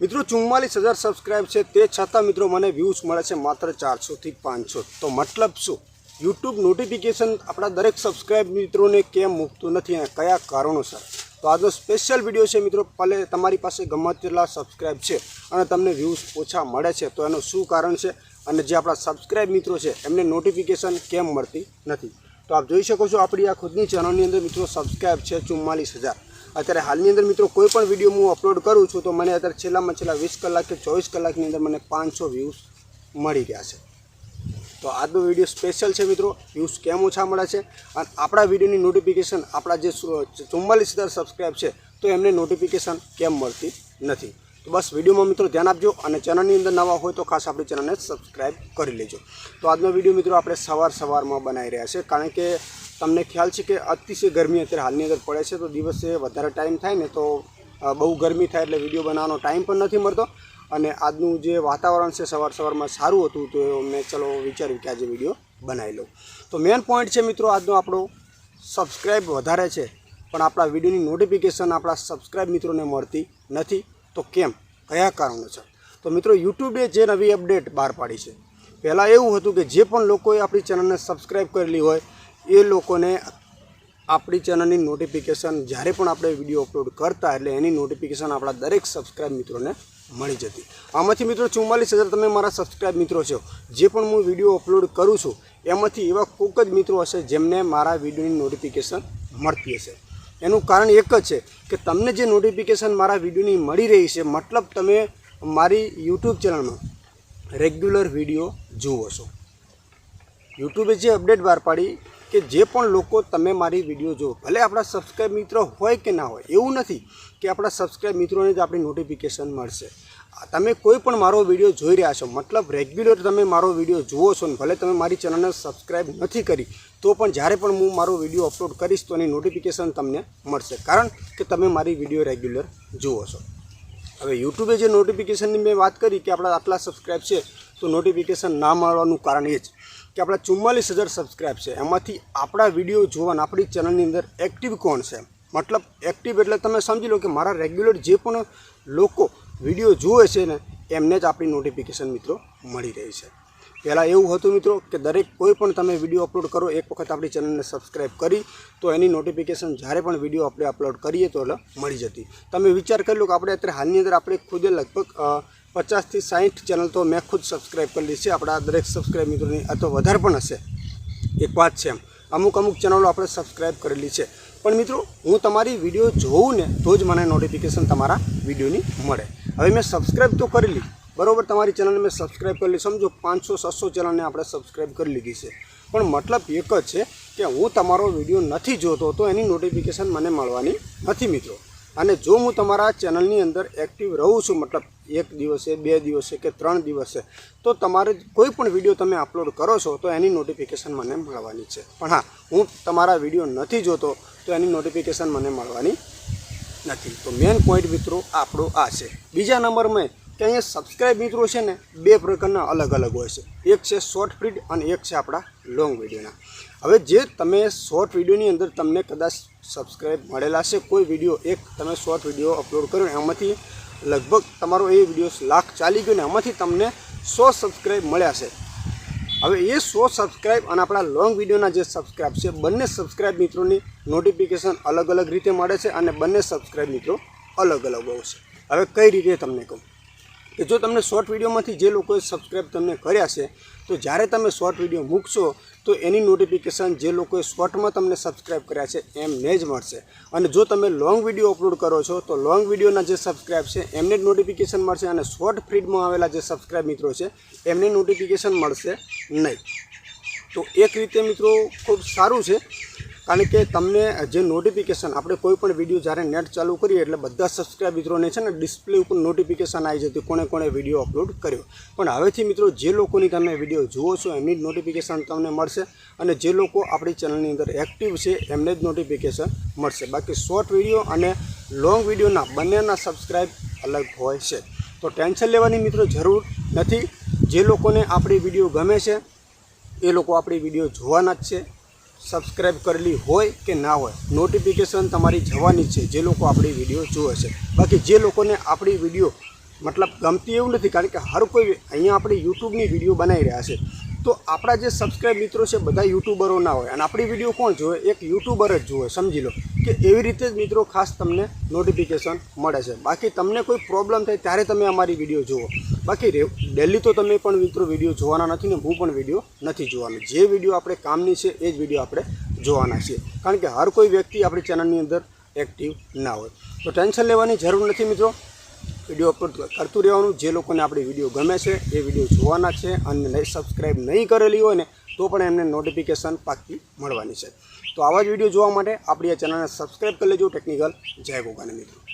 મિત્રો ચુમ્માલીસ હજાર સબસ્ક્રાઈબ છે, તે છતાં મિત્રો મને વ્યૂઝ મળે છે માત્ર ચારસોથી પાંચસો. તો મતલબ શું? યુટ્યુબ નોટિફિકેશન આપણા દરેક સબસ્ક્રાઈબ મિત્રોને કેમ મૂકતું નથી અને કયા કારણોસર? તો આજનો સ્પેશિયલ વીડિયો છે મિત્રો, ભલે તમારી પાસે ગમે તેટલા સબસ્ક્રાઈબ છે અને તમને વ્યૂઝ ઓછા મળે છે, તો એનું શું કારણ છે? અને જે આપણા સબસ્ક્રાઈબ મિત્રો છે, એમને નોટિફિકેશન કેમ મળતી નથી? તો આપ જોઈ શકો છો આપણી આ ખુદની ચેનલની અંદર મિત્રો સબસ્ક્રાઈબ છે ચુમ્માલીસ હજાર. અત્યારે હાલની અંદર મિત્રો કોઈ પણ વીડિયો હું અપલોડ કરું છું, તો મને અત્યારે છેલ્લામાં છેલ્લા વીસ કલાક કે ચોવીસ કલાકની અંદર મને પાંચસો વ્યૂઝ મળી રહ્યા છે. તો આજનો વીડિયો સ્પેશિયલ છે મિત્રો વ્યૂઝ કેમ ઓછા મળે છે? અને આપણા વિડીયોની નોટિફિકેશન આપણા જે ચુમ્માલીસ હજાર સબસ્ક્રાઈબ છે, તો એમને નોટિફિકેશન કેમ મળતી નથી? બસ વિડીયોમાં મિત્રો ધ્યાન આપજો અને ચેનલની અંદર નવા હોય તો ખાસ આપણી ચેનલને સબસ્ક્રાઈબ કરી લેજો. તો આજનો વીડિયો મિત્રો આપણે સવાર સવારમાં બનાવી રહ્યા છે. કારણ કે તમને ખ્યાલ છે કે અતિશય ગરમી અત્યારે હાલની અંદર પડે છે. તો દિવસે વધારે ટાઈમ થાય ને તો બહુ ગરમી થાય એટલે વીડિયો બનાવવાનો ટાઈમ પણ નથી મળતો. અને આજનું જે વાતાવરણ છે સવાર સવારમાં સારું હતું તો મેં ચલો વિચાર્યું કે આજે વીડિયો બનાવી લઉં. તો મેઇન પોઈન્ટ છે મિત્રો આજનો આપણો સબસ્ક્રાઈબ વધારે છે. પણ આપણા વિડીયોની નોટિફિકેશન આપણા સબસ્ક્રાઈબ મિત્રોને મળતી નથી. તો કેમ? કયા કારણો છે? તો મિત્રો, યુટ્યુબે જે નવી અપડેટ બહાર પાડી છે, પહેલાં એવું હતું કે જે પણ લોકોએ આપણી ચેનલને સબસ્ક્રાઈબ કરેલી હોય, એ લોકોને આપણી ચેનલની નોટિફિકેશન જ્યારે પણ આપણે વીડિયો અપલોડ કરતા એટલે એની નોટિફિકેશન આપણા દરેક સબસ્ક્રાઈબ મિત્રોને મળી જતી. આમાંથી મિત્રો, ચુમ્માલીસ હજાર તમે મારા સબસ્ક્રાઈબ મિત્રો છો. જે પણ હું વીડિયો અપલોડ કરું છું, એમાંથી એવા કોઈક જ મિત્રો હશે જેમને મારા વિડીયોની નોટિફિકેશન મળતી હશે. એનું કારણ એક જ છે કે તમને જે નોટિફિકેશન મારા વિડીયોની મળી રહી છે, મતલબ તમે મારી યુટ્યુબ ચેનલમાં રેગ્યુલર વીડિયો જુઓ છો. યુટ્યુબે જે અપડેટ બહાર પાડી કે જે પણ લોકો તમે મારી વીડિયો જુઓ, ભલે આપણા સબસ્ક્રાઈબ મિત્રો હોય કે ના હોય, એવું નથી કે આપણા સબસ્ક્રાઈબ મિત્રોને જ આપણી નોટિફિકેશન મળશે. તમે કોઈ પણ મારો વીડિયો જોઈ રહ્યા છો, મતલબ રેગ્યુલર તમે મારો વીડિયો જુઓ છો ને, ભલે તમે મારી ચેનલને સબસ્ક્રાઈબ નથી કરી, તો પણ જ્યારે પણ હું મારો વીડિયો અપલોડ કરીશ તો એની નોટિફિકેશન તમને મળશે. કારણ કે તમે મારી વીડિયો રેગ્યુલર જુઓ છો. હવે યુટ્યુબે જે નોટિફિકેશનની મેં વાત કરી કે આપણા આટલા સબસ્ક્રાઈબ છે તો નોટિફિકેશન ના મળવાનું કારણ એ જ કે આપણા ચુમ્માલીસ હજાર સબસ્ક્રાઈબ છે. એમાંથી આપણા વીડિયો જોવાના આપણી ચેનલની અંદર એક્ટિવ કોણ છે? મતલબ એક્ટિવ એટલે તમે સમજી લો કે મારા રેગ્યુલર જે પણ લોકો વીડિયો જુએ છે ને, એમને જ આપણી નોટિફિકેશન મિત્રો મળી રહી છે. પહેલાં એવું હતું મિત્રો કે દરેક કોઈ પણ તમે વીડિયો અપલોડ કરો, એક વખત આપણી ચેનલને સબસ્ક્રાઈબ કરી, તો એની નોટિફિકેશન જ્યારે પણ વીડિયો આપણે અપલોડ કરીએ તો એટલે મળી જતી. તમે વિચાર કરી લો કે આપણે અત્યારે હાલની અંદર આપણે ખુદે લગભગ પચાસથી સાઠ ચેનલ તો મેં ખુદ સબસ્ક્રાઈબ કરેલી છે. આપણા દરેક સબસ્ક્રાઈબ મિત્રોની અથવા વધારે પણ હશે. એક વાત છે એમ. અમુક અમુક ચેનલો આપણે સબસ્ક્રાઈબ કરેલી છે. પણ મિત્રો, હું તમારી વીડિયો જોઉં ને, તો જ મને નોટિફિકેશન તમારા વિડીયોની મળે. હવે મેં સબસ્ક્રાઈબ તો કરેલી. બરાબર, તમારી ચેનલને મેં સબસ્ક્રાઈબ કરેલી. સમજો, પાંચસો, છસો ચેનલને આપણે સબસ્ક્રાઈબ કરી લીધી છે. પણ મતલબ એક જ છે કે હું તમારો વીડિયો નથી જોતો, તો એની નોટિફિકેશન મને મળવાની નથી, મિત્રો. અને જો હું તમારા ચેનલની અંદર એક્ટિવ રહું છું, મતલબ એક દિવસે, બે દિવસે કે ત્રણ દિવસે, તો તમારે કોઈ પણ વીડિયો તમે અપલોડ કરો છો, તો એની નોટિફિકેશન મને મળવાની છે. પણ હા, હું તમારા વીડિયો નથી જોતો, તો એની નોટિફિકેશન મને મળવાની નથી. તો મેન પોઈન્ટ મિત્રો આપણો આ છે. બીજા નંબરમાં કે અહીંયા સબસ્ક્રાઈબ મિત્રો છે ને, બે પ્રકારના અલગ અલગ હોય છે. એક છે શોર્ટ ફીડ અને એક છે આપણા લોંગ વિડીયોના હવે જે તમે શોર્ટ વિડીયોની અંદર તમને કદાચ સબસ્ક્રાઈબ મળેલા છે. કોઈ વીડિયો એક તમે શોર્ટ વીડિયો અપલોડ કર્યો એમાંથી લગભગ તમારો એ વીડિયો લાખ ચાલી ગયો ને એમાંથી તમને સો સબસ્ક્રાઈબ મળ્યા છે. હવે એ સો સબસ્ક્રાઇબ અને આપણા લોંગ વિડીયોના જે સબસ્ક્રાઈબ છે, બંને સબસ્ક્રાઈબ મિત્રોની નોટિફિકેશન અલગ અલગ રીતે મળે છે અને બંને સબસ્ક્રાઈબ મિત્રો અલગ અલગ હોય છે. હવે કઈ રીતે તમને કહું? કે જો તમને શોર્ટ વિડીયોમાંથી જે લોકોએ સબસ્ક્રાઈબ તમને કર્યા છે, તો જ્યારે તમે શોર્ટ વીડિયો મૂકશો તો એની નોટિફિકેશન જે લોકોએ શોર્ટમાં તમને સબસ્ક્રાઇબ કર્યા છે, એમને જ મળશે. અને જો તમે લોંગ વીડિયો અપલોડ કરો છો, તો લોંગ વિડીયોના જે સબસ્ક્રાઇબ છે, એમને જ નોટિફિકેશન મળશે અને શોર્ટ ફીડમાં આવેલા જે સબસ્ક્રાઇબ મિત્રો છે, એમને નોટિફિકેશન મળશે નહીં. તો એક રીતે મિત્રો ખૂબ સારું છે. કારણ કે તમને જે નોટિફિકેશન આપણે કોઈ પણ વીડિયો જ્યારે નેટ ચાલુ કરીએ એટલે બધા સબસ્ક્રાઇબ મિત્રોને છે ને ડિસ્પ્લે ઉપર નોટિફિકેશન આવી જતી કોણે કોણે વીડિયો અપલોડ કર્યો. પણ હવેથી મિત્રો, જે લોકોની તમે વીડિયો જુઓ છો, એમની જ નોટિફિકેશન તમને મળશે અને જે લોકો આપણી ચેનલની અંદર એક્ટિવ છે, એમને જ નોટિફિકેશન મળશે. બાકી શોર્ટ વીડિયો અને લોંગ વિડીયોના બંનેના સબસ્ક્રાઇબ અલગ હોય છે. તો ટેન્શન લેવાની મિત્રો જરૂર નથી. જે લોકોને આપણી વીડિયો ગમે છે, એ લોકો આપણી વીડિયો જોવાના જ છે. સબસ્ક્રાઈબ કરેલી હોય કે ના હોય નોટિફિકેશન તમારી જવાની છે, જે લોકો આપણી વીડિયો જુએ છે. બાકી જે લોકોને આપણી વીડિયો મતલબ ગમતી એવું નથી, કારણ કે હર કોઈ અહીંયા આપણે યુટ્યુબની વીડિયો બનાવી રહ્યા છે. તો આપણા જે સબસ્ક્રાઈબ મિત્રો છે, બધા યુટ્યુબરો ના હોય. અને આપણી વીડિયો કોણ જોવે એક યુટ્યુબર જ જોવે સમજી લો. કે એવી રીતે જ મિત્રો ખાસ તમને નોટિફિકેશન મળે છે. બાકી તમને કોઈ પ્રોબ્લેમ થાય ત્યારે તમે અમારી વીડિયો જુઓ. બાકી ડેલી તો તમે પણ મિત્રો વીડિયો જોવાના નથી ને હું પણ વીડિયો નથી જોવાનો. જે વીડિયો આપણે કામની છે એ જ વીડિયો આપણે જોવાના છીએ. કારણ કે હર કોઈ વ્યક્તિ આપણી ચેનલની અંદર એક્ટિવ ના હોય. તો ટેન્શન લેવાની જરૂર નથી મિત્રો. વીડિયો અપલોડ કરતું રહેવાનું. જે લોકોને આપણી વીડિયો ગમે છે એ વીડિયો જોવાના છે અને સબસ્ક્રાઈબ નહીં કરેલી હોય ને તો પણ એમને નોટિફિકેશન પાકી મળવાની છે. તો આવા જ વીડિયો જોવા માટે આપણી આ ચેનલને સબસ્ક્રાઈબ કરી લેજો ટેકનિકલ જય ગોગાને મિત્રો.